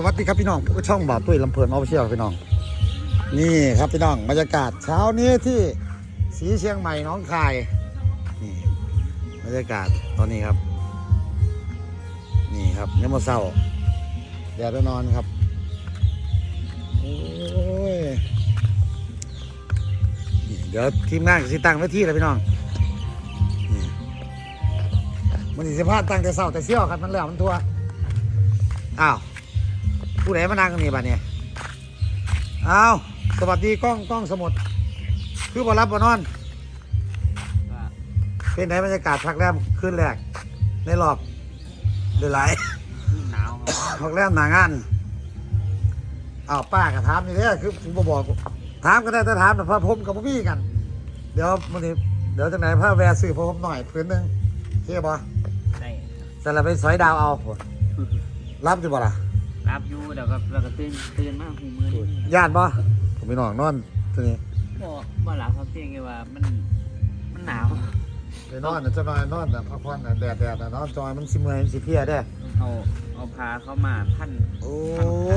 สวัสดีครับพี่น้องผู้ช่องบ่าวตุ้ยลำเพลินออฟเชียลพี่น้อง นี่ครับพี่น้องบรรยากาศเช้านี้ที่สีเชียงใหม่น้องคายนี่บรรยากาศตอนนี้ครับ นี่ครับเนี่ยามาเศร้าแดดนอนครับโอ้ยนี่เดี๋ยวทีมงานสิตั้งไว้ที่เลยพี่น้องมันสิสภาพตั้งแต่เศร้าแต่เชี่ยวครับมันแล้วมันทัวอ้าว ผู้ใดมานั่งกันนี่บัดเนี่ยอ้าวสวัสดีกล้องกล้องสมุด คือบ่รับบ่นอน เป็นไหนบรรยากาศพักแรมขึ้นแรกในรอบเดือนไหลายหนาวครับพักแรมหนางานอ้าวป้าก็ถามนี่เด้อคือผมบ่บอกถามก็ได้แต่ถามแต่พระพรหมกับพระพี่กัน เดี๋ยวมันนี้เดี๋ยวจากไหนพระแวร์สื่อพระพรหมหน่อยพื้นหนึ่งเที่ยบ่ได้สลับไปสอยดาวเอารับอยู่บ่ล่ะ รับอยู่เดี๋ยวก็เราก็ตื่นตื่นมากหูมือนี่ญาติบ่ผมไปนอนนอนทีนี้บ่บ่หลับเขาเพียงแค่ว่ามันมันหนาวไปนอนน่ะจะนอนนอนแต่พักผ่อนน่ะแดดแดดน่ะนอนจอยมันสิเมื่อยมันสิเพลียได้อเอาเอาพาเข้ามาพันโอ้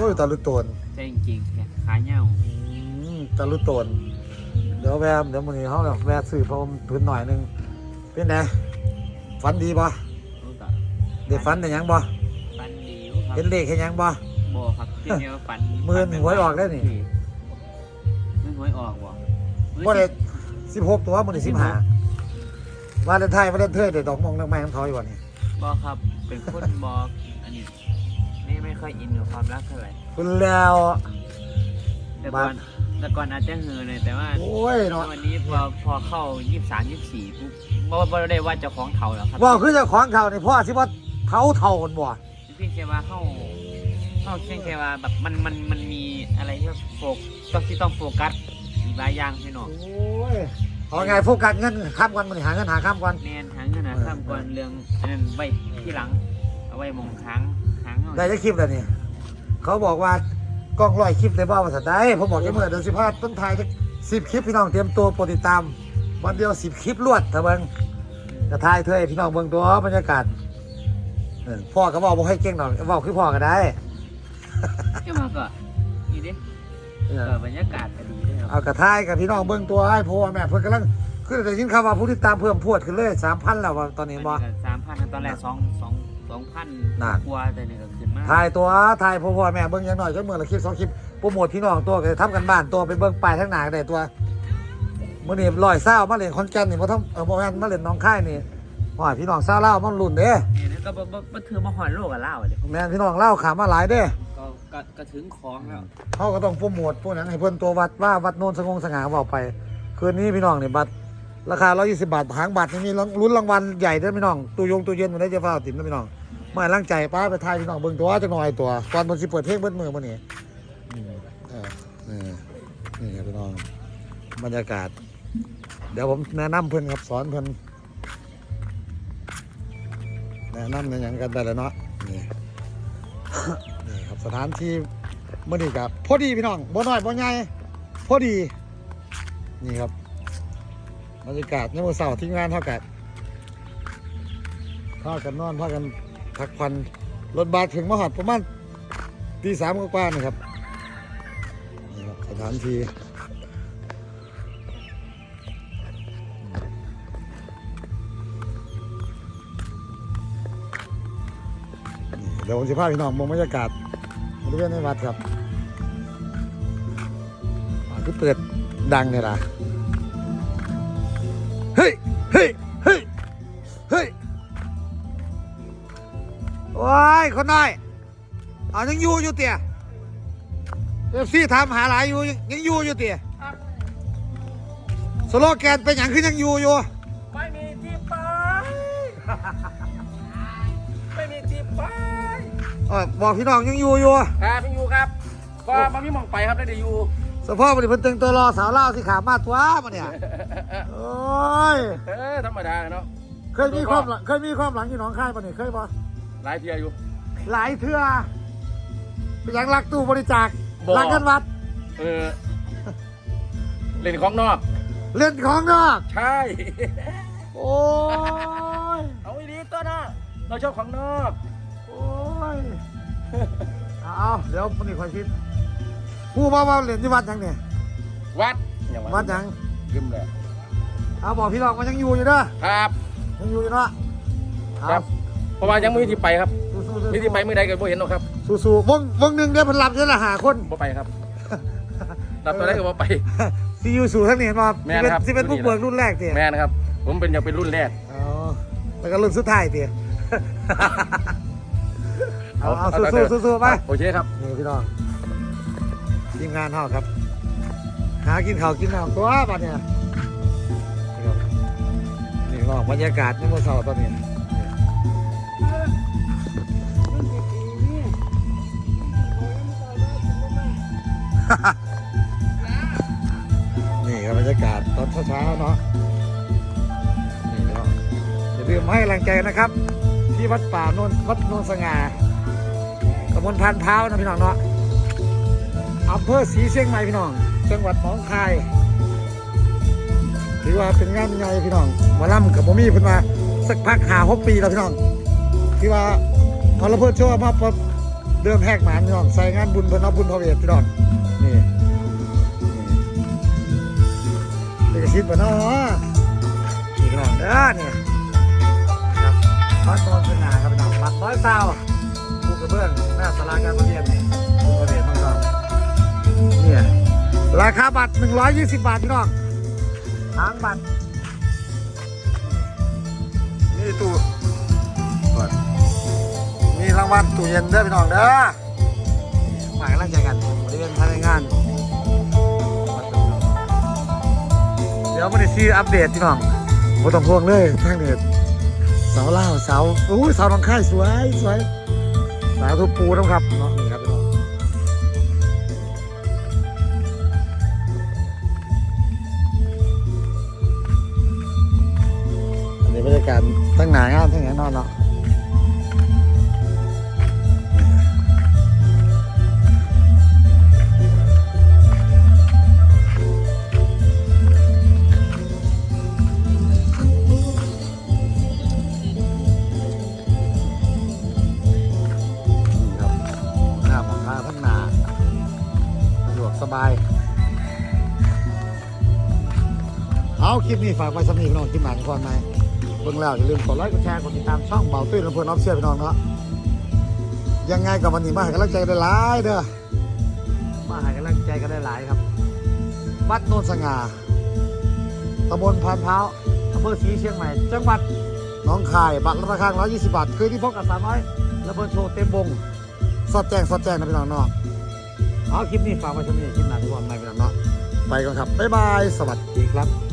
ยตะลุโตนใจจริงๆแค่ขาเหย้าอืมตะลุโตนเดี๋ยวแวมเดี๋ยวมื้อนี้เฮาแบบแวะซื้อพรมพื้นหน่อยหนึงเป็นไงฝันดีบ่รู้ก็ได้ฝันได้หยังบ่ฟันดีอยู่ ครับเห็นเลขเห็นหยังบ่ บ่ครับเพียงแค่ว่าฟันมือหวยออกได้นี่ มือหวยออกบ่บ่ได้16ตัวมื้อนี้15วาเลนไทน์วาเลนเทยได้ดอกมงดอกไม้ของเขาอยู่บ่นี่บ่ครับ เป็นคนบอกอันนี้ไม่ไม่ค่อยอินกับความรักเท่าไหร่คุณแล้ว แต่ก่อนแต่ก่อนอาจจะเหือเลยแต่ว่าโอ้ยเนาะวันนี้พอพอเข้ายี่สามยี่สี่ปุ๊บบ่บ่ได้ว่าเจ้าของเถาแล้วครับว่าคือเจ้าของเขานี่พ่อสิว่าเฒ่าเฒ่ากันบ่เพียงแค่ว่าเข้าเข้าเพียงแค่ว่าแบบมันมันมันมีอะไรที่โฟกต้องที่ต้องโฟกัสอีกหลายอย่างพี่น้องโอ้ยเอาไงโฟกัสเงินข้ามวันมื้อนี้หาเงินหาข้ามวันแมนหางเงินหาข้ามก่อนเรื่องอันนั้นไว้ที่หลัง เอาไว้มองค้างค้างเอาได้จะคลิปแล้วนี่เขาบอกว่ากล้องร้อยคลิปได้บ้าภาษาได้ผมบอกจะเมื่อเดือนสิบห้าต้นทายสิบคลิปพี่น้องเตรียมตัวโปรดติดตาม วันเดียวสิบคลิปรวดเถอะเบิงจะทายเธอให้พี่น้องเบิ่งตัวบรรยากาศเออพ่อก็บอกบ่ให้เก่งหน่อยบอกคือพ่อก็ได้แค่ว่าก็อีเด้เออก็บรรยากาศก็ดีด้วยครับเอากระทายกับพี่น้องเบิ่งตัวให้พ่อแม่เพิ่นกำลังคือแต่ยินข่าวว่าผู้ติดตามเพิ่มพรวดขึ้นเลยสามพันแล้วว่าตอนนี้บ่ สามพันตอนแรกสองสองสองพันนั่นกว่าแต่นี่ก็ขึ้นมากถ่ายตัวถ่ายพ่อพ่อแม่เบิ่งอยังหน่อยจักมื้อละคลิปสองคลิปโปรโมทพี่น้องตัวก็ทำกันบ้านตัวไปเบิ่งป้ายทางหน้าก็ได้ตัวมื้อนี้ร้อยเศร้ามาเล่นคอนแก่นนี่บ่ต้องเออบ่แม่นมาเล่นหน้องค่ายนี่ ว่าพี่น้องเศร้าเล่าวมันรุ่นเด้ เนี่ยนะก็บ่บ่บ่ถือมาหอนโลกกับเล่าเลยแม่นพี่น้องเล่าวขามาหลายเด้ก็ก็ก็ถึงของแล้วเขาก็ต้องโปรโมทพวกนั้นให้เพิ่นตัววัดว่าวัดโนนสงงสง่าเว้าไป คืนนี้พี่น้องนี่บัตรราคา 120 บาทหางบัตรนี่มีลุ้นรางวัลใหญ่เด้อพี่น้องตู้ยงตู้เย็นมันได้จะฟ้าติ๋มนะพี่น้องมาให้ร่างใจป้าไปทายพี่น้องเบิ่งตัวจักหน่อยตัวก่อนเพิ่นสิเปิดเพลงเบิดมือมื้อนี้อืมเออนี่นี่ครับพี่น้องบรรยากาศ เดี๋ยวผมแนะนำเพิ่นครับสอนเพิ่นแนะ นำในหยังกันได้แล้วเนาะนี่นี่ครับสถานที่เมื่อนี้กับพอดีพี่น้องบ่น้อยบ่ใหญ่พอดีนี่ครับบรรยากาศในวันเสาร์ที่งานเท่ากันพากันนอนพากันพักผ่อนรถบัสถึงมหอดประมาณตีสามกว่าๆนี่ครับนี่ครับสถานที่ ดี๋ยวผมจะพาพี่น้องมองบรรยากาศบริเวณในวัดครับคือเปิดดังเนี่ยล่ะเฮ้ยเฮ้ยเฮ้ยเฮ้ยว้ายคนน้อยเอายังอยู่อยู่เตี่ยเอฟซีถามหาหลายอยู่ยังอยู่อยู่เตี่ยสโลแกนเป็นอย่างขึ้นยังอยู่อยู่ไม่มีที่ไป ไม่มีที่ไป ออบอกพี่น้องยังอยู่อยู่ครับพี่ยูครับก็มาพี่มองไปครับได้เดี๋ยวยูสภาพมันเพิ่นตึงตัวรอสาวเล่าวสิขามาตัวมันเนี่ยโอ้ยเออธรรมดาเนาะเคยมีความหลังเคยมีความหลังอยู่หนองคายปะเนี่ยเคยปะหลายเทียอยู่ หลายเทื่อเป็นอย่างรักตู้บริจาคบ่รักกันวัดเออเล่นของนอก เล่นของนอก ใช่ โอ้ยเอาอีดีตัวนะเราชอบของนอกโอ้ ยเอาเอาเดี๋ยวมันนี่คอยคิดผู้ว่าว่าเรียนที่วัดยังเนี่ยวัดอย่างวัดยังลืมเลยเอาบอกพี่น้องมันยังอยู่อยู่เด้อครับ ยังอยู่อยู่เนาะเอาครับเพราะว่ายังไม่มีที่ไปครับสู้ๆมีที่ไปเมื่อใดก็บ่เห็นหรอกครับสู้ๆวงวงหนึ่งเดี๋ยวเพนหลับจะละหาคนบ่ไปครับรับตัวได้ก็บ่ไปซียูสู่ทั้งนี้เห็นป่ะแม่นครับที่เป็นผู้เบิกรุ่นแรกเตี๋ยแม่นะครับ ผมเป็นอยากเป็นรุ่นแรกอ๋อแล้วก็รุ่นสุดท้ายเตี๋ย เอาเอาสู้ๆสู้ๆไปโอเคครับนี่พี่น้องทีมงานเฮาครับ หากินข้าวกินน้ำตัวบัดเนี่ยนี่ครับนี่พี่น้องบรรยากาศในเมื่อเช้าตอนนี้นี่ครับบรรยากาศตอนเช้าๆเนาะนี่พี่น้องอย่าลืมให้กำลังใจนะครับ ที่วัดป่าโนนวัดโนนสง่า ตำบลพานพร้าวนะพี่น้องเนาะอำเภอศรีเชียงใหม่พี่น้อง จังหวัดหนองคาย ถือว่าเป็นงานใหญ่พี่น้องหมาล่ำกับโมมี่เพิ่นมาสักพักหาหกปีแล้วพี่น้องที่ว่าพอเราเพิ่นโชว์มาปั๊บเดิมแหกหมานพี่น้องใส่งานบุญเพิ่นเอาบุญพระเวทพี่น้องนี่นี่เป็นคิดบ่เนาะนี่พี่น้องเด้อนี่ครับบ้านโนนสง่าครับพี่น้องบัตรร้อยเศร้าภูกระเบื้อง น้าสาราการประเรียนนี่คุณประเรียนต้องต้องเนี่ยราคาบัตร 120 บาทพี่น้องทางบัตร นี่ตู้เปิดมีรางวัลตู้เย็นเด้อพี่น้องเด้อหมายกำลังใจกันบริเวณภายในงาน เดี๋ยวมาได้ซีอัปเดตพี่น้องบ่ต้องห่วงเลยทางเน็ตเสาเล่าสาโอ้ยสาหนองค่ายสวยสวย สาธุปูน้ำครับเนาะนี่ครับพี่น้องอันนี้บรรยากาศตั้งหนางานทั้งหนนอนเนาะ ลิปนี้ฝากไว้สำหรับพี่น้องที่หมานก่อนไหมายเบิ่งแล้วอย่าลืมกดไลค์กดแชร์กดติดตามช่องเบาตุ้ยลำเพลินออฟเชียลพี่น้องเนาะยังไงกับวันนี้มาให้กำลังใจได้หลายเด้อมาให้กำลังใจกันได้หลายครับ วัดโนนสง่าตำบลพานพร้าอำเภอศรีเชียงใหม่ จังหวัดหนองคายบัตรราคา120 บาทคือที่พกกับ300ระเบิดโชว์เต็มวงสอดแจ้งสอดแจ้งนะพี่น้องเนาะเอาคลิปนี้ฝากไว้สำหรับพี่น้องที่หมานก่อนไหมพี่น้องเนาะไปก่อนครับ บ๊ายบาย สวัสดีครับ